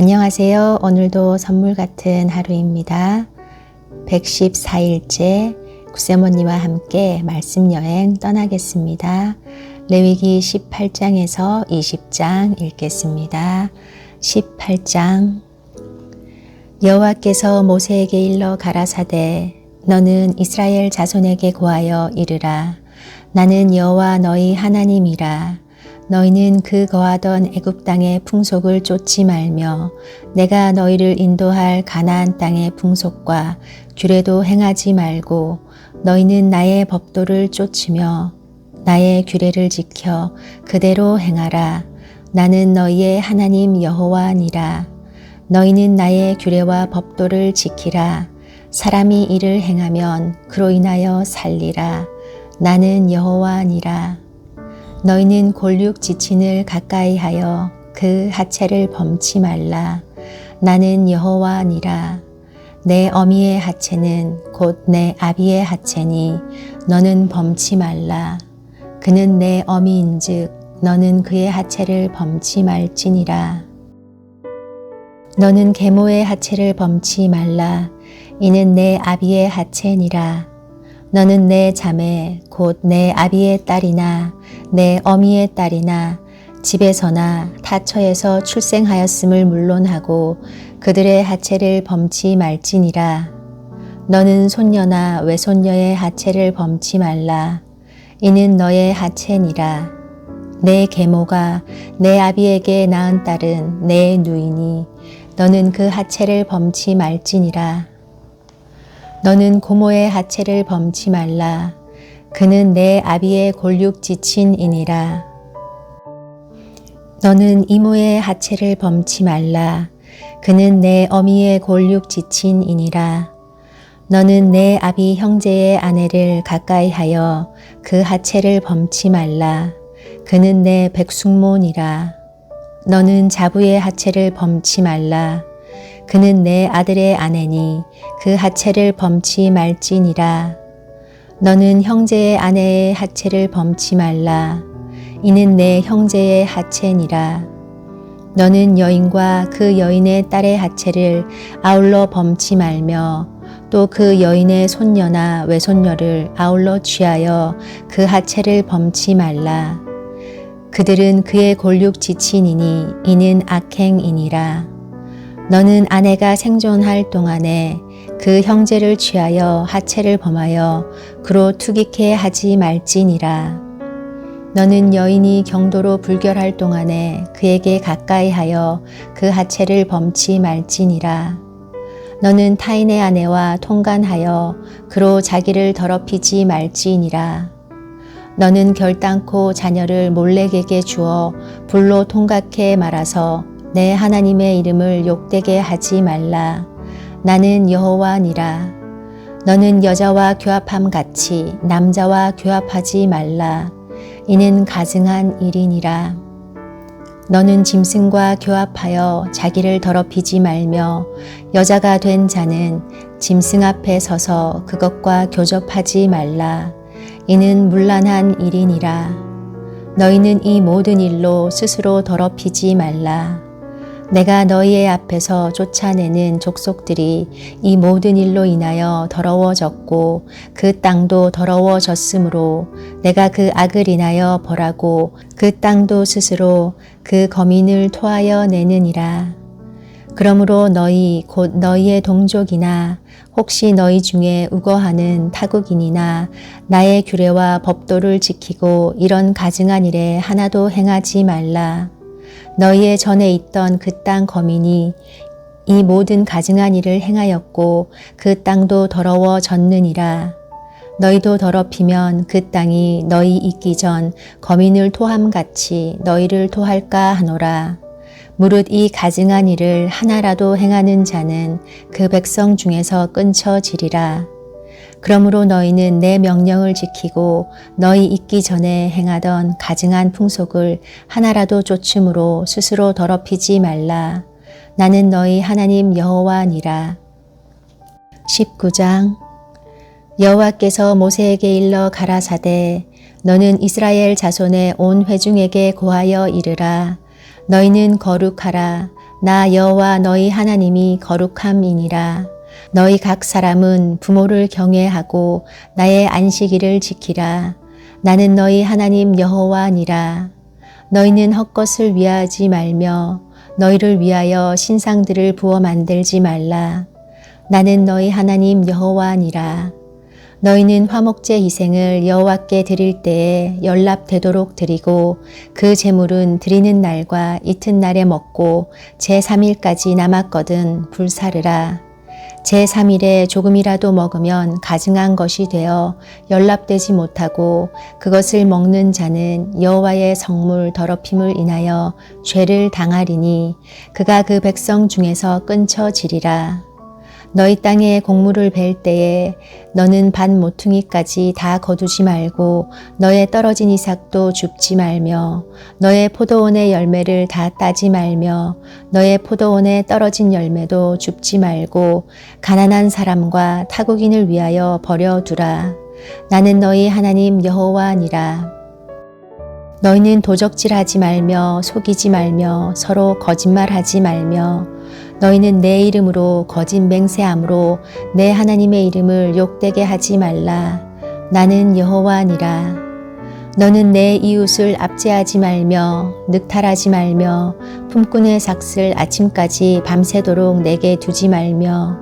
안녕하세요. 오늘도 선물 같은 하루입니다. 114일째 구세모니와 함께 말씀 여행 떠나겠습니다. 레위기 18장에서 20장 읽겠습니다. 18장 여호와께서 모세에게 일러 가라사대 너는 이스라엘 자손에게 고하여 이르라 나는 여호와 너희 하나님이라 너희는 그 거하던 애굽 땅의 풍속을 쫓지 말며 내가 너희를 인도할 가나안 땅의 풍속과 규례도 행하지 말고 너희는 나의 법도를 쫓으며 나의 규례를 지켜 그대로 행하라. 나는 너희의 하나님 여호와니라 너희는 나의 규례와 법도를 지키라. 사람이 이를 행하면 그로 인하여 살리라. 나는 여호와니라 너희는 골육 지친을 가까이 하여 그 하체를 범치 말라. 나는 여호와니라. 내 어미의 하체는 곧 내 아비의 하체니 너는 범치 말라. 그는 내 어미인즉 너는 그의 하체를 범치 말지니라. 너는 계모의 하체를 범치 말라. 이는 내 아비의 하체니라. 너는 내 자매 곧 내 아비의 딸이나 내 어미의 딸이나 집에서나 타처에서 출생하였음을 물론하고 그들의 하체를 범치 말지니라. 너는 손녀나 외손녀의 하체를 범치 말라. 이는 너의 하체니라. 내 계모가 내 아비에게 낳은 딸은 내 누이니 너는 그 하체를 범치 말지니라. 너는 고모의 하체를 범치 말라. 그는 내 아비의 골육 지친 이니라. 너는 이모의 하체를 범치 말라. 그는 내 어미의 골육 지친 이니라. 너는 내 아비 형제의 아내를 가까이 하여 그 하체를 범치 말라. 그는 내 백숙모니라. 너는 자부의 하체를 범치 말라. 그는 내 아들의 아내니 그 하체를 범치 말지니라. 너는 형제의 아내의 하체를 범치 말라. 이는 내 형제의 하체니라. 너는 여인과 그 여인의 딸의 하체를 아울러 범치 말며 또 그 여인의 손녀나 외손녀를 아울러 취하여 그 하체를 범치 말라. 그들은 그의 골육 지친이니 이는 악행이니라. 너는 아내가 생존할 동안에 그 형제를 취하여 하체를 범하여 그로 투기케 하지 말지니라. 너는 여인이 경도로 불결할 동안에 그에게 가까이 하여 그 하체를 범치 말지니라. 너는 타인의 아내와 통간하여 그로 자기를 더럽히지 말지니라. 너는 결단코 자녀를 몰래에게 주어 불로 통각해 말아서 내 하나님의 이름을 욕되게 하지 말라. 나는 여호와니라. 너는 여자와 교합함 같이 남자와 교합하지 말라. 이는 가증한 일이니라. 너는 짐승과 교합하여 자기를 더럽히지 말며 여자가 된 자는 짐승 앞에 서서 그것과 교접하지 말라. 이는 문란한 일이니라. 너희는 이 모든 일로 스스로 더럽히지 말라. 내가 너희의 앞에서 쫓아내는 족속들이 이 모든 일로 인하여 더러워졌고 그 땅도 더러워졌으므로 내가 그 악을 인하여 벌하고 그 땅도 스스로 그 거민을 토하여 내느니라. 그러므로 너희 곧 너희의 동족이나 혹시 너희 중에 우거하는 타국인이나 나의 규례와 법도를 지키고 이런 가증한 일에 하나도 행하지 말라. 너희의 전에 있던 그 땅 거민이 이 모든 가증한 일을 행하였고 그 땅도 더러워졌느니라. 너희도 더럽히면 그 땅이 너희 있기 전 거민을 토함같이 너희를 토할까 하노라. 무릇 이 가증한 일을 하나라도 행하는 자는 그 백성 중에서 끊쳐지리라. 그러므로 너희는 내 명령을 지키고 너희 있기 전에 행하던 가증한 풍속을 하나라도 쫓음으로 스스로 더럽히지 말라. 나는 너희 하나님 여호와니라. 19장 여호와께서 모세에게 일러 가라사대 너는 이스라엘 자손의 온 회중에게 고하여 이르라 너희는 거룩하라 나 여호와 너희 하나님이 거룩함이니라. 너희 각 사람은 부모를 경외하고 나의 안식일을 지키라. 나는 너희 하나님 여호와니라. 너희는 헛것을 위하지 말며 너희를 위하여 신상들을 부어 만들지 말라. 나는 너희 하나님 여호와니라. 너희는 화목제 희생을 여호와께 드릴 때에 연락되도록 드리고 그 제물은 드리는 날과 이튿날에 먹고 제3일까지 남았거든 불사르라. 제3일에 조금이라도 먹으면 가증한 것이 되어 연락되지 못하고 그것을 먹는 자는 여호와의 성물 더럽힘을 인하여 죄를 당하리니 그가 그 백성 중에서 끊쳐지리라. 너희 땅에 곡물을 벨 때에 너는 반 모퉁이까지 다 거두지 말고 너의 떨어진 이삭도 줍지 말며 너의 포도원의 열매를 다 따지 말며 너의 포도원에 떨어진 열매도 줍지 말고 가난한 사람과 타국인을 위하여 버려두라. 나는 너희 하나님 여호와니라. 너희는 도적질하지 말며 속이지 말며 서로 거짓말하지 말며 너희는 내 이름으로 거짓 맹세함으로 내 하나님의 이름을 욕되게 하지 말라. 나는 여호와니라. 너는 내 이웃을 압제하지 말며 늑탈하지 말며 품꾼의 삭슬 아침까지 밤새도록 내게 두지 말며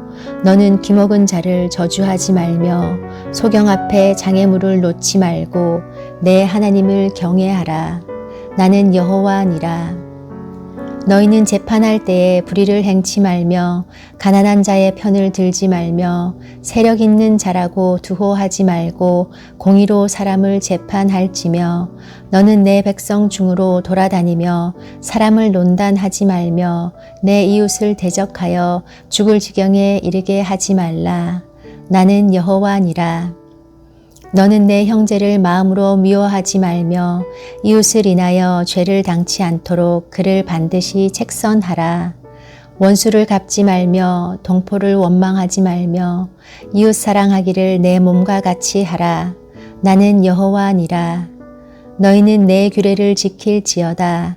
너는 귀먹은 자를 저주하지 말며 소경 앞에 장애물을 놓지 말고 내 하나님을 경외하라. 나는 여호와니라. 너희는 재판할 때에 불의를 행치 말며 가난한 자의 편을 들지 말며 세력 있는 자라고 두호하지 말고 공의로 사람을 재판할지며 너는 내 백성 중으로 돌아다니며 사람을 논단하지 말며 내 이웃을 대적하여 죽을 지경에 이르게 하지 말라. 나는 여호와니라. 너는 내 형제를 마음으로 미워하지 말며 이웃을 인하여 죄를 당치 않도록 그를 반드시 책선하라. 원수를 갚지 말며 동포를 원망하지 말며 이웃 사랑하기를 내 몸과 같이 하라. 나는 여호와니라. 너희는 내 규례를 지킬지어다.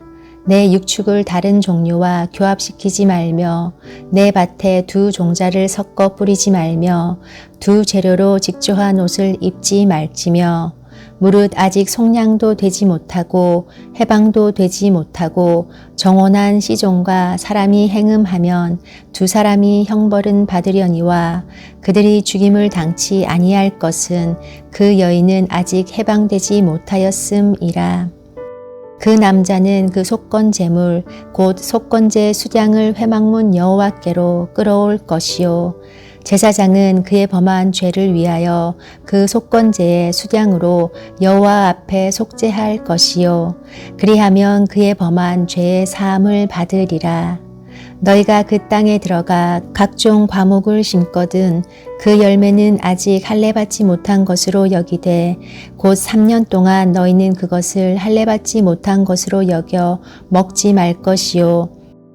내 육축을 다른 종류와 교합시키지 말며 내 밭에 두 종자를 섞어 뿌리지 말며 두 재료로 직조한 옷을 입지 말지며 무릇 아직 속량도 되지 못하고 해방도 되지 못하고 정원한 시종과 사람이 행음하면 두 사람이 형벌은 받으려니와 그들이 죽임을 당치 아니할 것은 그 여인은 아직 해방되지 못하였음이라. 그 남자는 그 속건 제물 곧 속건제 수량을 회막문 여호와께로 끌어올 것이요 제사장은 그의 범한 죄를 위하여 그 속건제의 수량으로 여호와 앞에 속죄할 것이요 그리하면 그의 범한 죄의 사함을 받으리라. 너희가 그 땅에 들어가 각종 과목을 심거든 그 열매는 아직 할례받지 못한 것으로 여기되 곧 3년 동안 너희는 그것을 할례받지 못한 것으로 여겨 먹지 말 것이요.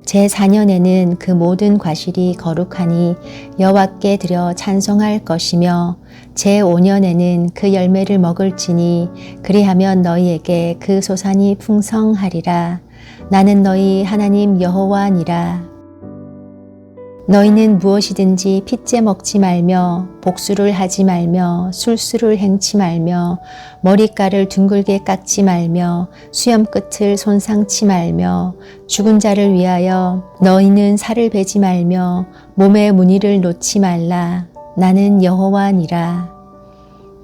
제4년에는 그 모든 과실이 거룩하니 여호와께 드려 찬송할 것이며 제5년에는 그 열매를 먹을지니 그리하면 너희에게 그 소산이 풍성하리라 나는 너희 하나님 여호와니라. 너희는 무엇이든지 핏째 먹지 말며 복수를 하지 말며 술수를 행치 말며 머리깔을 둥글게 깎지 말며 수염 끝을 손상치 말며 죽은 자를 위하여 너희는 살을 베지 말며 몸에 무늬를 놓지 말라. 나는 여호와니라.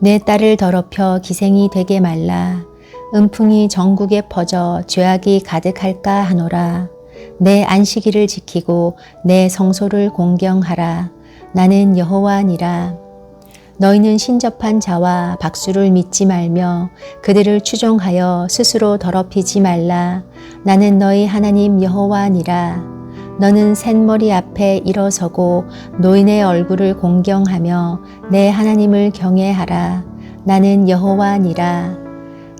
내 딸을 더럽혀 기생이 되게 말라 은풍이 전국에 퍼져 죄악이 가득할까 하노라 내 안식일을 지키고 내 성소를 공경하라. 나는 여호와니라. 너희는 신접한 자와 박수를 믿지 말며 그들을 추종하여 스스로 더럽히지 말라. 나는 너희 하나님 여호와니라. 너는 샌머리 앞에 일어서고 노인의 얼굴을 공경하며 내 하나님을 경외하라. 나는 여호와니라.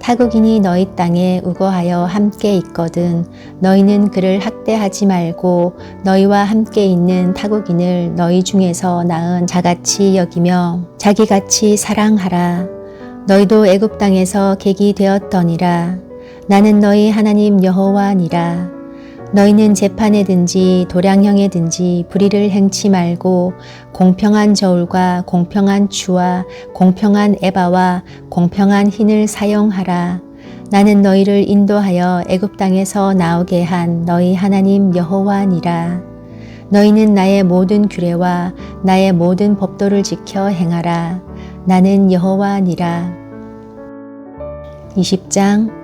타국인이 너희 땅에 우거하여 함께 있거든 너희는 그를 학대하지 말고 너희와 함께 있는 타국인을 너희 중에서 낳은 자같이 여기며 자기같이 사랑하라. 너희도 애굽 땅에서 객이 되었더니라. 나는 너희 하나님 여호와니라. 너희는 재판에든지 도량형에든지 불의를 행치 말고 공평한 저울과 공평한 추와 공평한 에바와 공평한 흰을 사용하라. 나는 너희를 인도하여 애굽 땅에서 나오게 한 너희 하나님 여호와니라. 너희는 나의 모든 규례와 나의 모든 법도를 지켜 행하라. 나는 여호와니라. 20장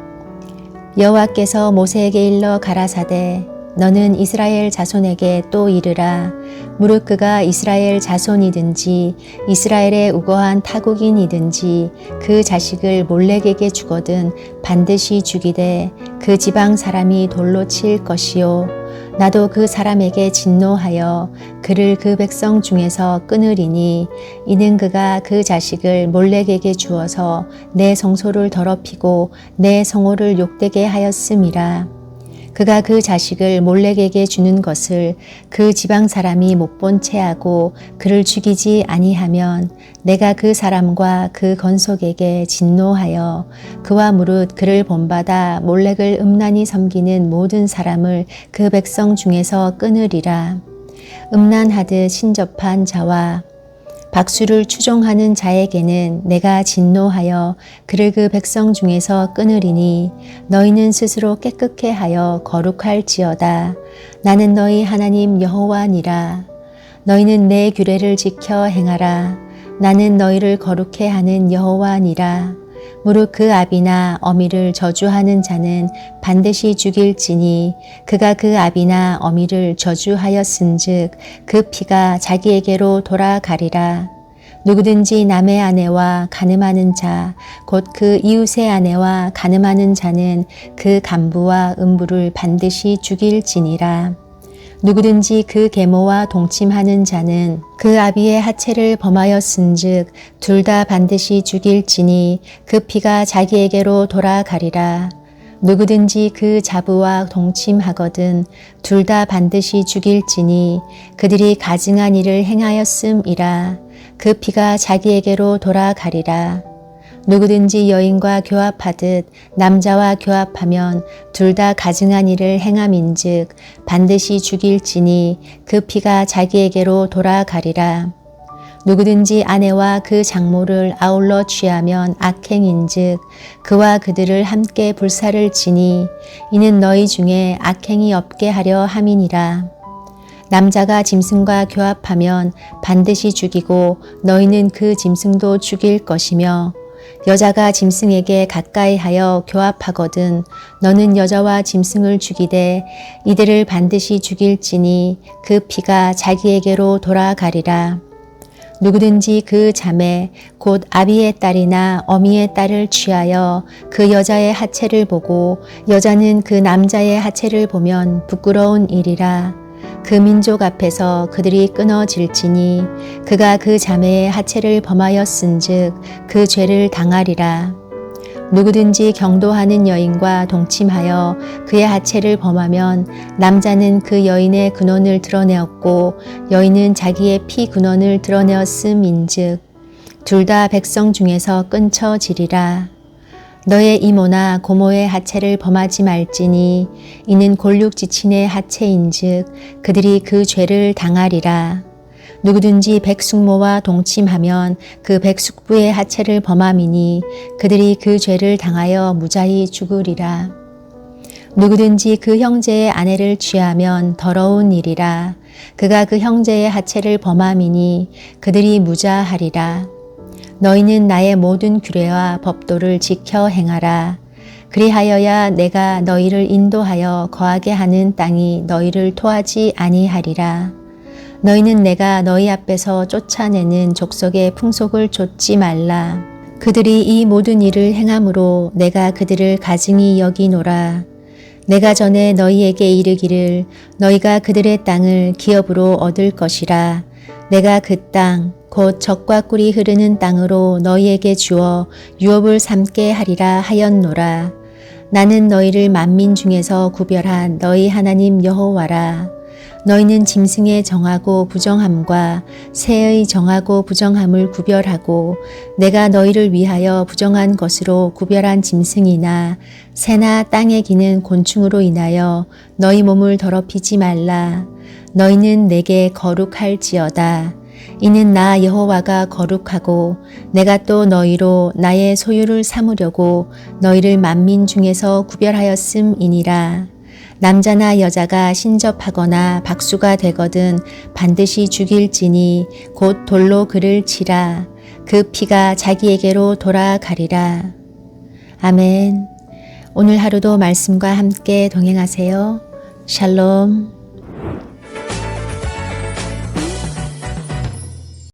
여호와께서 모세에게 일러 가라사대 너는 이스라엘 자손에게 또 이르라. 무릇 그가 이스라엘 자손이든지 이스라엘의 우거한 타국인이든지 그 자식을 몰렉에게 주거든 반드시 죽이되 그 지방 사람이 돌로 칠 것이요 나도 그 사람에게 진노하여 그를 그 백성 중에서 끊으리니 이는 그가 그 자식을 몰렉에게 주어서 내 성소를 더럽히고 내 성호를 욕되게 하였음이라. 그가 그 자식을 몰렉에게 주는 것을 그 지방 사람이 못 본 채 하고 그를 죽이지 아니하면 내가 그 사람과 그 건속에게 진노하여 그와 무릇 그를 본받아 몰렉을 음란히 섬기는 모든 사람을 그 백성 중에서 끊으리라. 음란하듯 신접한 자와 박수를 추종하는 자에게는 내가 진노하여 그를 그 백성 중에서 끊으리니 너희는 스스로 깨끗해 하여 거룩할지어다. 나는 너희 하나님 여호와니라. 너희는 내 규례를 지켜 행하라. 나는 너희를 거룩해 하는 여호와니라. 무릇 그 아비나 어미를 저주하는 자는 반드시 죽일지니 그가 그 아비나 어미를 저주하였은즉 그 피가 자기에게로 돌아가리라. 누구든지 남의 아내와 가늠하는 자, 곧 그 이웃의 아내와 가늠하는 자는 그 간부와 음부를 반드시 죽일지니라. 누구든지 그 계모와 동침하는 자는 그 아비의 하체를 범하였은즉 둘 다 반드시 죽일지니 그 피가 자기에게로 돌아가리라. 누구든지 그 자부와 동침하거든 둘 다 반드시 죽일지니 그들이 가증한 일을 행하였음이라. 그 피가 자기에게로 돌아가리라. 누구든지 여인과 교합하듯 남자와 교합하면 둘 다 가증한 일을 행함인즉 반드시 죽일지니 그 피가 자기에게로 돌아가리라. 누구든지 아내와 그 장모를 아울러 취하면 악행인즉 그와 그들을 함께 불사를 지니 이는 너희 중에 악행이 없게 하려 함이니라. 남자가 짐승과 교합하면 반드시 죽이고 너희는 그 짐승도 죽일 것이며 여자가 짐승에게 가까이 하여 교합하거든 너는 여자와 짐승을 죽이되 이들을 반드시 죽일지니 그 피가 자기에게로 돌아가리라. 누구든지 그 자매 곧 아비의 딸이나 어미의 딸을 취하여 그 여자의 하체를 보고 여자는 그 남자의 하체를 보면 부끄러운 일이라. 그 민족 앞에서 그들이 끊어질지니 그가 그 자매의 하체를 범하였은즉 그 죄를 당하리라. 누구든지 경도하는 여인과 동침하여 그의 하체를 범하면 남자는 그 여인의 근원을 드러내었고 여인은 자기의 피 근원을 드러내었음인즉 둘 다 백성 중에서 끊쳐지리라. 너의 이모나 고모의 하체를 범하지 말지니 이는 골육 지친의 하체인즉 그들이 그 죄를 당하리라. 누구든지 백숙모와 동침하면 그 백숙부의 하체를 범함이니 그들이 그 죄를 당하여 무자히 죽으리라. 누구든지 그 형제의 아내를 취하면 더러운 일이라. 그가 그 형제의 하체를 범함이니 그들이 무자하리라. 너희는 나의 모든 규례와 법도를 지켜 행하라. 그리하여야 내가 너희를 인도하여 거하게 하는 땅이 너희를 토하지 아니하리라. 너희는 내가 너희 앞에서 쫓아내는 족속의 풍속을 좇지 말라. 그들이 이 모든 일을 행함으로 내가 그들을 가증히 여기노라. 내가 전에 너희에게 이르기를 너희가 그들의 땅을 기업으로 얻을 것이라. 내가 그 땅, 곧 적과 꿀이 흐르는 땅으로 너희에게 주어 유업을 삼게 하리라 하였노라. 나는 너희를 만민 중에서 구별한 너희 하나님 여호와라. 너희는 짐승의 정하고 부정함과 새의 정하고 부정함을 구별하고 내가 너희를 위하여 부정한 것으로 구별한 짐승이나 새나 땅에 기는 곤충으로 인하여 너희 몸을 더럽히지 말라. 너희는 내게 거룩할지어다. 이는 나 여호와가 거룩하고 내가 또 너희로 나의 소유를 삼으려고 너희를 만민 중에서 구별하였음이니라. 남자나 여자가 신접하거나 박수가 되거든 반드시 죽일지니 곧 돌로 그를 치라. 그 피가 자기에게로 돌아가리라. 아멘. 오늘 하루도 말씀과 함께 동행하세요. 샬롬.